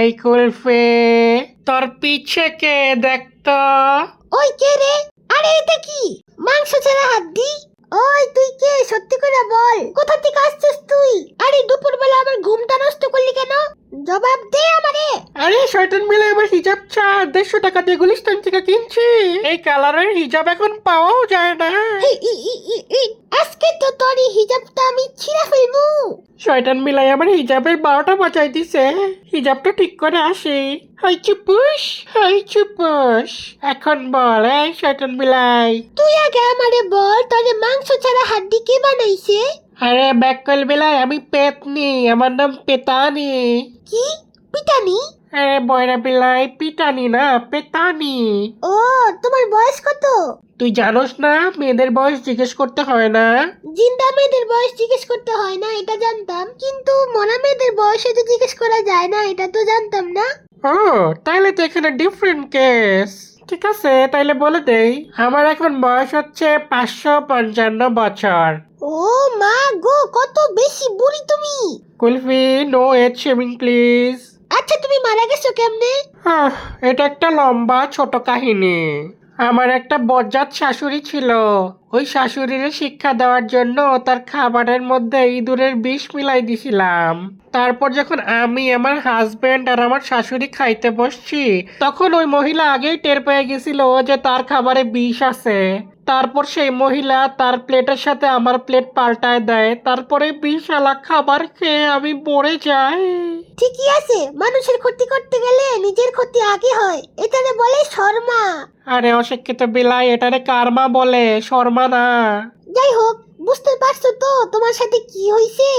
এই কুলফি তোর পিছে কে দেখতো? ওই কে রে? আরে এটা কি? মাংস ছাড়া হাড্ডি? ওই তুই কে? সত্যি করে বল। কোথা থেকে আসছিস তুই? আরে দুপুরবেলা আমার ঘুমটা নষ্ট করলি কেন? জবাব দে আমারে। আরে শয়তান মিলে আমার হিজাব চা দেড়শো টাকা দিয়ে গুলিস্তান থেকে কিনছি। এই কালারের হিজাব এখন পাওয়াও যায় না। আজকে তো তোর এই হিজাবটা আমি ছিঁড়া ফেলব শয়তান মিলাই আমার হিজাবের বারোটা বাজাই দিছে। হিজাবটা ঠিক করে আসি। Hi Chupus hi Chupus. এখন বল এই শয়তান মিলাই। তুই আগে আমারে বল তোরে মাংস ছাড়া হাড্ডি কে বানাইছে? আরে ব্যাকল বেলায় আমি পেতনি আমার নাম পেতানি। কি? পিটানি আরে বয়রা বেলায় পিটানি না পেতানি। ও তোমার বয়স কত? তুই জানোস না মেয়েদের বয়স জিজ্ঞেস করতে হয় না। জিন্দা মেয়েদের বয়স জিজ্ঞেস করতে হয় না এটা জানতাম। কিন্তু মরা মেয়েদের বয়স তো জিজ্ঞেস করা যায় না এটা তো জানতাম না। ও তাইলে তো এখানে ডিফারেন্ট কেস ঠিক আছে তাইলে বলে দেই আমার এখন বয়স হচ্ছে পাঁচশো পঞ্চান্ন বছর। ও মা গো কত বেশি বুড়ি তুমি। Kulfi no age shaving please আচ্ছা তুমি মারা গেছো কেমনে? এটা একটা লম্বা, ছোট কাহিনী। আমার একটা বজ্জাত শাশুড়ি ছিল। ওই শাশুড়ির শিক্ষা দেওয়ার জন্য তার খাবারের মধ্যে ইঁদুরের বিষ মিলাই দিছিলাম। তারপর যখন আমি, আমার হাজবেন্ড আর আমার শাশুড়ি খাইতে বসছি, তখন ওই মহিলা আগেই টের পেয়ে গেছিল যে তার খাবারে বিষ আছে। তারপর সেই মহিলা তার প্লেটের সাথে আমার প্লেট পাল্টায় দেয়। তারপরে বিষালা খাবার খেয়ে আমি মরে যাই। ঠিকই আছে মানুষের ক্ষতি করতে গেলে নিজের ক্ষতি আগে হয় এটারে বলে শর্মা। আরে অশিক্ষিত বিলাই এটারে কারমা বলে শর্মা না। যাই হোক বুঝতে পারছ তো তোমার সাথে কি হয়েছে